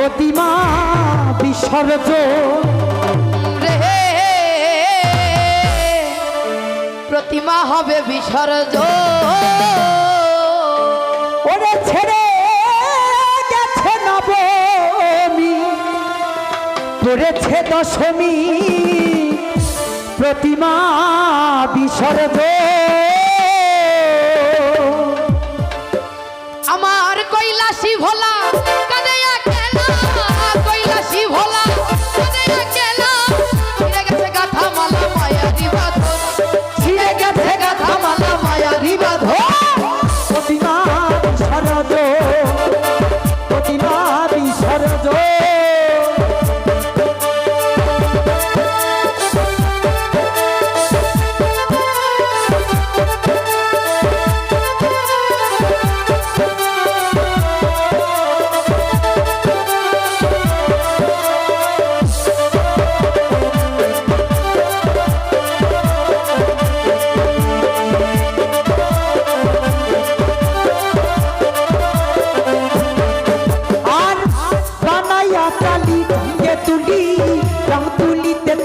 প্রতিমা বিসর্জ রে প্রতিমা হবে বিসর্জ ওরে ছেড়ে গেছে নবমী। পড়েছে দশমী। প্রতিমা বিসর্জন। আমার কৈলাসী ভোলা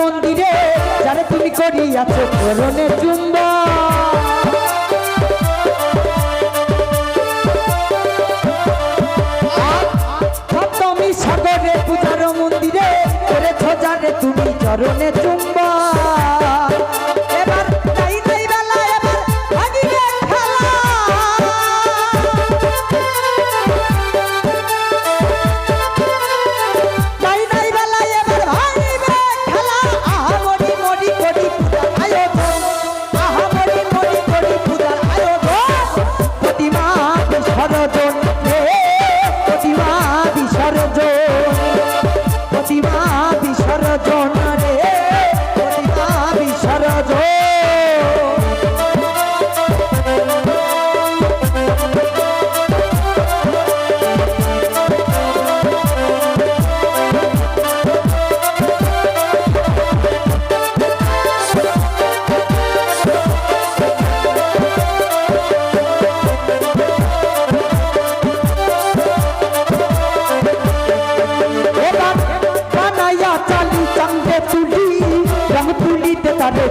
মন্দিরে যারে তুমি করিয়াছো করণের চুম্বা সগরে পূজার মন্দিরে করেছ যারে তুমি চরণের চুম্বা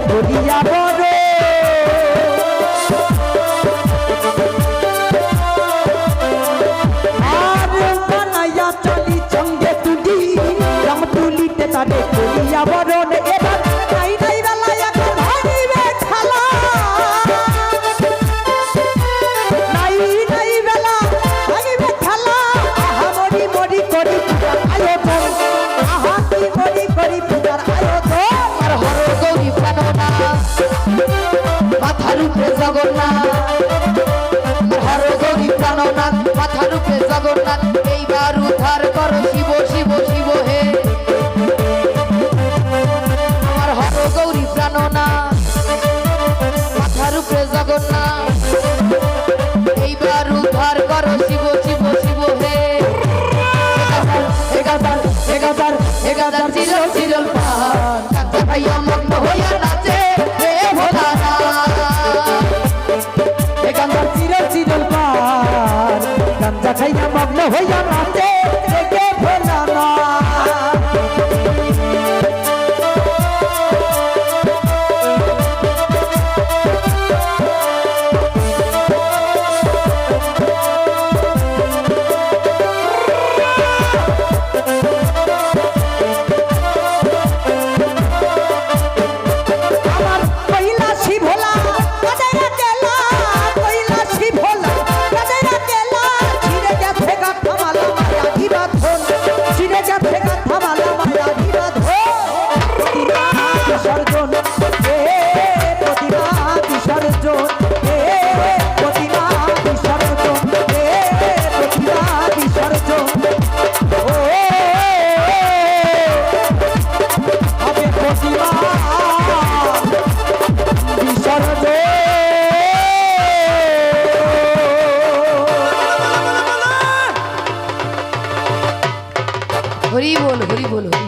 নদিয়া বড় আর বানাইয়া চলি চঙ্গে তুলি, রাম তুলিতে তারে করিয়া বরণ। এবার নাই নাই বেলায় এখন হইবে খেলা। নাই নাই বেলা হইবে খেলা। আহা মরি মরি করি আয়োজন আহা কি মরি করি জগন্নাথ এইবার উদ্ধার কর শিব শিব শিব হে আমার হর গৌরী প্রাণনা মাথার উপরে জগন্নাথ এইবার উদ্ধার কর শিব শিব শিব হে এগাতার এগাতার এগাতার চিরল চিরল পাহাড় ভাইয়া মগ্ন হইয়া নাচে বিসর্জন হরি বল হরি বল হরি বল।